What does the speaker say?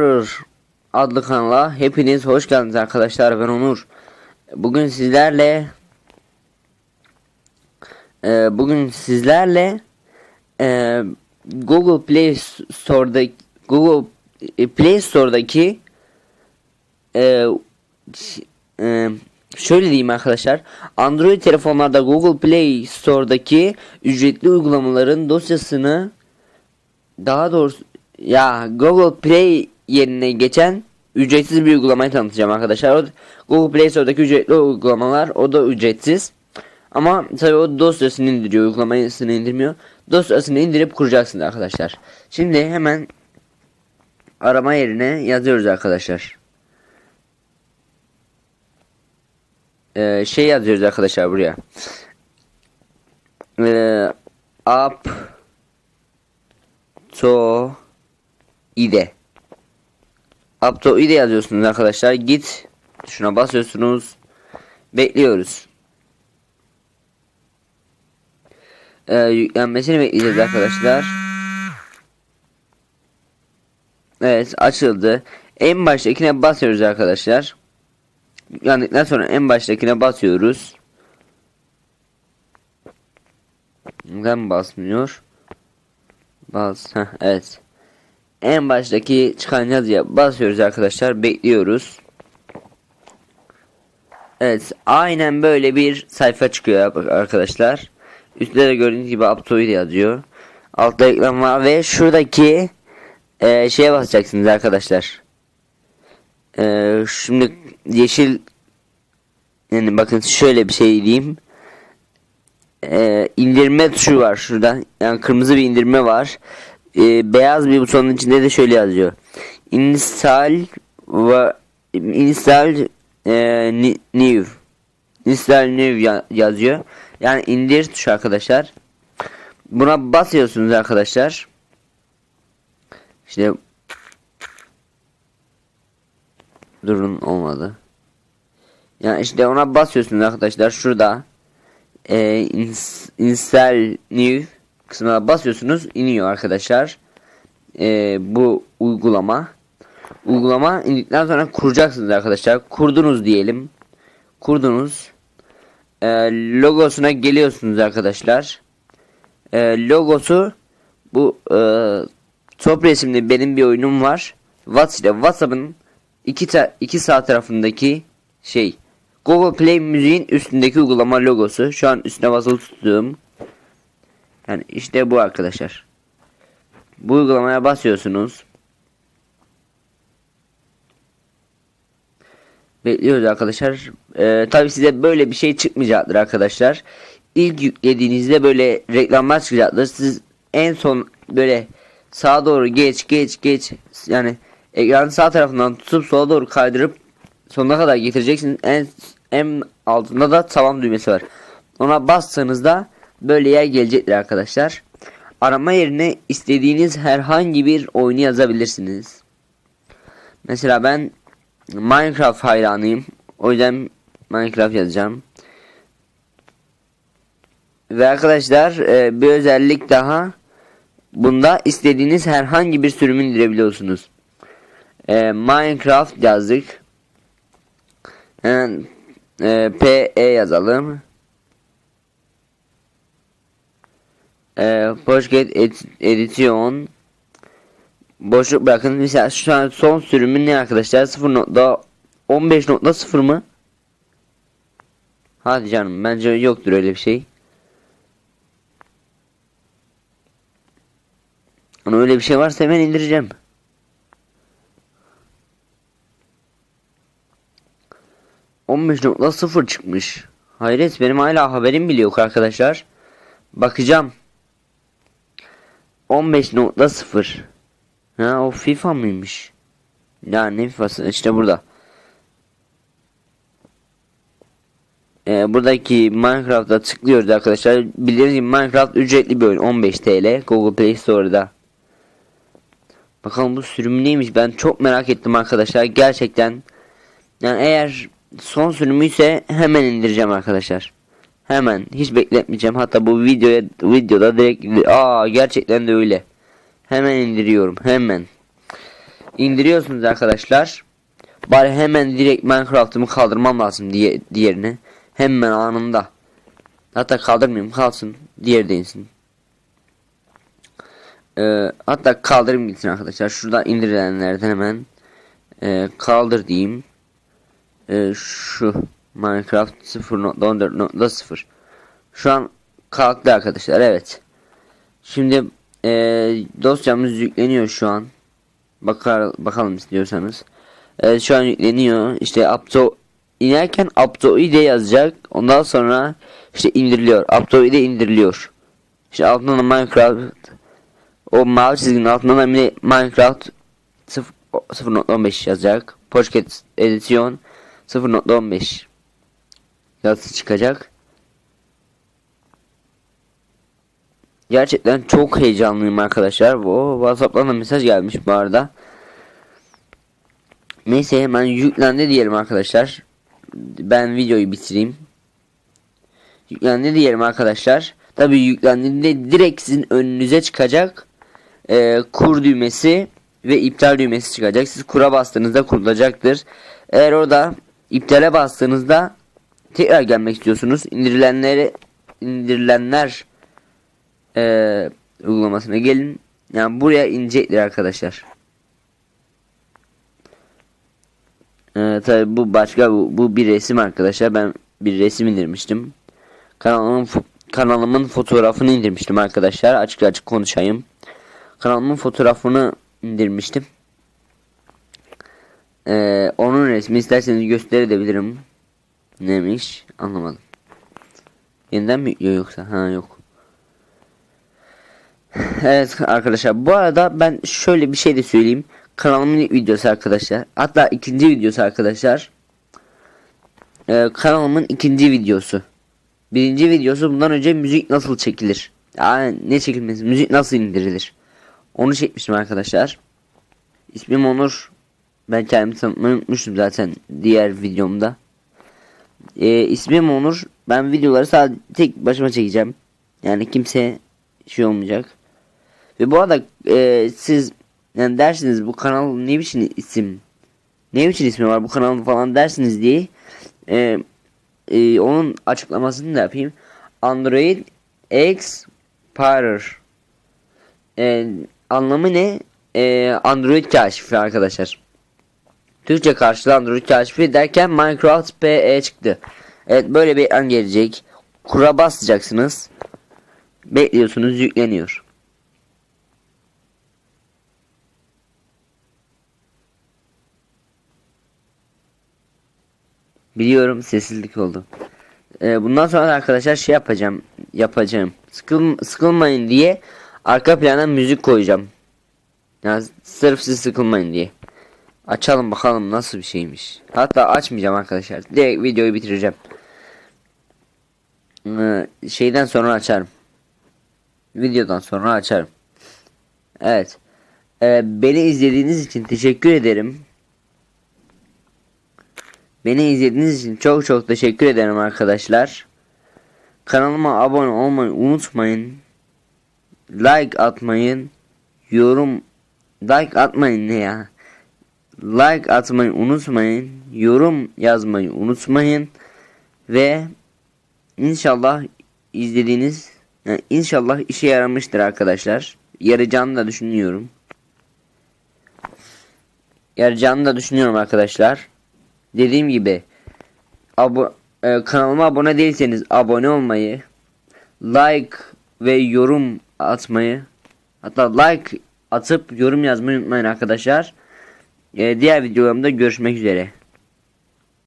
Horror adlı kanala hepiniz hoş geldiniz arkadaşlar ben Onur. Bugün sizlerle e, bugün sizlerle e, Google Play Store'da Google Play Store'daki e, e, şöyle diyeyim arkadaşlar Android telefonlarda Google Play Store'daki ücretli uygulamaların dosyasını daha doğrusu ya Google Play yerine geçen ücretsiz bir uygulamayı tanıtacağım arkadaşlar. O, Google Play Store'daki ücretli uygulamalar o da ücretsiz. Ama tabii o dosyasını indiriyor, uygulamasını indirmiyor. Dosyasını indirip kuracaksınız arkadaşlar. Şimdi hemen arama yerine yazıyoruz arkadaşlar. Ee, şey yazıyoruz arkadaşlar buraya. Ee, app to ide. Up to ide yazıyorsunuz arkadaşlar. Git şuna basıyorsunuz. Bekliyoruz. Ee, yüklenmesini bekleyeceğiz arkadaşlar. Evet açıldı. En baştakine basıyoruz arkadaşlar. Yükledikten sonra en baştakine basıyoruz. Neden basmıyor? Bas. Heh, evet. En baştaki çıkan yazıya basıyoruz arkadaşlar. Bekliyoruz. Evet. Aynen böyle bir sayfa çıkıyor arkadaşlar. Üstte de gördüğünüz gibi Aptoid yazıyor. Altta reklam var ve şuradaki e, şeye basacaksınız arkadaşlar. E, şimdi yeşil yani bakın şöyle bir şey diyeyim. E, indirme tuşu var şurada. Yani kırmızı bir indirme var. E, beyaz bir butonun içinde de şöyle yazıyor. Install ve install e, new. Install new ya- yazıyor. Yani indir tuşu arkadaşlar. Buna basıyorsunuz arkadaşlar. İşte durun olmadı. Yani işte ona basıyorsunuz arkadaşlar şurada e, ins- install new kısmına basıyorsunuz iniyor arkadaşlar. E, bu uygulama uygulama indikten sonra kuracaksınız arkadaşlar. Kurdunuz diyelim. Kurdunuz. E, logosuna geliyorsunuz arkadaşlar. E, logosu bu e, top resimli benim bir oyunum var. WhatsApp WhatsApp'ın iki, iki sağ tarafındaki şey Google Play müziğin üstündeki uygulama logosu. Şu an üstüne basılı tuttuğum. Yani işte bu arkadaşlar. Bu uygulamaya basıyorsunuz. Bekliyoruz arkadaşlar. Ee, Tabi size böyle bir şey çıkmayacaktır arkadaşlar. İlk yüklediğinizde böyle reklamlar çıkacaktır. Siz en son böyle sağa doğru geç geç geç yani ekranın sağ tarafından tutup sola doğru kaydırıp sonuna kadar getireceksiniz. En en altında da tamam düğmesi var. Ona bastığınızda böyle yer gelecektir arkadaşlar. Arama yerine istediğiniz herhangi bir oyunu yazabilirsiniz. Mesela ben Minecraft hayranıyım. O yüzden Minecraft yazacağım. Ve arkadaşlar e, bir özellik daha. Bunda istediğiniz herhangi bir sürümü indirebiliyorsunuz. E, Minecraft yazdık. E, PE yazalım. E, Ed- Edition Boşluk bırakın. Mesela şu an son sürümü ne arkadaşlar? 0.15.0 mı? Hadi canım bence yoktur öyle bir şey. Ama öyle bir şey varsa hemen indireceğim. sıfır çıkmış. Hayret benim hala haberim bile yok arkadaşlar. Bakacağım. 15.0 Ha o FIFA mıymış? Ya ne FIFA'sı işte burada. Ee, buradaki Minecraft'a tıklıyoruz arkadaşlar. Bildiğiniz gibi Minecraft ücretli bir oyun 15 TL Google Play Store'da. Bakalım bu sürüm neymiş ben çok merak ettim arkadaşlar gerçekten. Yani eğer son sürümüyse hemen indireceğim arkadaşlar. Hemen hiç bekletmeyeceğim. Hatta bu videoya videoda direkt aa gerçekten de öyle. Hemen indiriyorum hemen. indiriyorsunuz arkadaşlar. Bari hemen direkt Minecraft'ımı kaldırmam lazım diye diğerini. Hemen anında. Hatta kaldırmayayım kalsın. Diğeri de. Ee, hatta kaldırayım gitsin arkadaşlar. Şurada indirilenlerden hemen e, kaldır diyeyim. Ee, şu Minecraft 0.14.0 Şu an kalktı arkadaşlar evet. Şimdi e, dosyamız yükleniyor şu an. Bakar bakalım istiyorsanız. Evet şu an yükleniyor. İşte upto inerken upto'yu de yazacak. Ondan sonra işte indiriliyor. Upto'yu de indiriliyor. İşte altında da Minecraft o mavi çizginin altında da Minecraft 0.15 yazacak. Pocket Edition 0.15 yazısı çıkacak. Gerçekten çok heyecanlıyım arkadaşlar. Bu WhatsApp'tan da mesaj gelmiş bu arada. Neyse hemen yüklendi diyelim arkadaşlar. Ben videoyu bitireyim. Yüklendi diyelim arkadaşlar. Tabi yüklendiğinde direkt sizin önünüze çıkacak. Ee, kur düğmesi ve iptal düğmesi çıkacak. Siz kura bastığınızda kurulacaktır. Eğer orada iptale bastığınızda tekrar gelmek istiyorsunuz. İndirilenleri indirilenler e, uygulamasına gelin. Yani buraya inecektir arkadaşlar. Ee, tabi bu başka bu, bu bir resim arkadaşlar. Ben bir resim indirmiştim. Kanalımın kanalımın fotoğrafını indirmiştim arkadaşlar. Açık açık konuşayım. Kanalımın fotoğrafını indirmiştim. Ee, onun resmi isterseniz gösterebilirim. Neymiş? Anlamadım. Yeniden mi yoksa? Ha yok. evet arkadaşlar bu arada ben şöyle bir şey de söyleyeyim. Kanalımın ilk videosu arkadaşlar. Hatta ikinci videosu arkadaşlar. Ee, kanalımın ikinci videosu. Birinci videosu bundan önce müzik nasıl çekilir? Yani ne çekilmesi? Müzik nasıl indirilir? Onu çekmiştim arkadaşlar. İsmim Onur. Ben kendimi tanıtmayı unutmuştum zaten diğer videomda. Ee, ismim Onur. Ben videoları sadece tek başıma çekeceğim. Yani kimse şey olmayacak. Ve bu arada e, siz yani dersiniz bu kanal ne biçim isim ne biçim ismi var bu kanalın falan dersiniz diye e, e, onun açıklamasını da yapayım. Android Explorer e, anlamı ne? E, Android kaşifi arkadaşlar. Türkçe karşılığı Android kaşifi derken Minecraft PE çıktı. Evet böyle bir an gelecek. Kura basacaksınız. Bekliyorsunuz yükleniyor. Biliyorum sessizlik oldu. Ee, bundan sonra da arkadaşlar şey yapacağım. Yapacağım. Sıkıl, sıkılmayın diye arka plana müzik koyacağım. Yani sırf siz sıkılmayın diye. Açalım bakalım nasıl bir şeymiş. Hatta açmayacağım arkadaşlar. Direkt videoyu bitireceğim. Ee, şeyden sonra açarım. Videodan sonra açarım. Evet. Ee, beni izlediğiniz için teşekkür ederim. Beni izlediğiniz için çok çok teşekkür ederim arkadaşlar. Kanalıma abone olmayı unutmayın. Like atmayın. Yorum like atmayın ne ya? Like atmayı unutmayın. Yorum yazmayı unutmayın. Ve inşallah izlediğiniz yani inşallah işe yaramıştır arkadaşlar. Yarayacağını da düşünüyorum. Yarayacağını da düşünüyorum arkadaşlar. Dediğim gibi abo e, kanalıma abone değilseniz abone olmayı, like ve yorum atmayı, hatta like atıp yorum yazmayı unutmayın arkadaşlar. E, diğer videolarımda görüşmek üzere.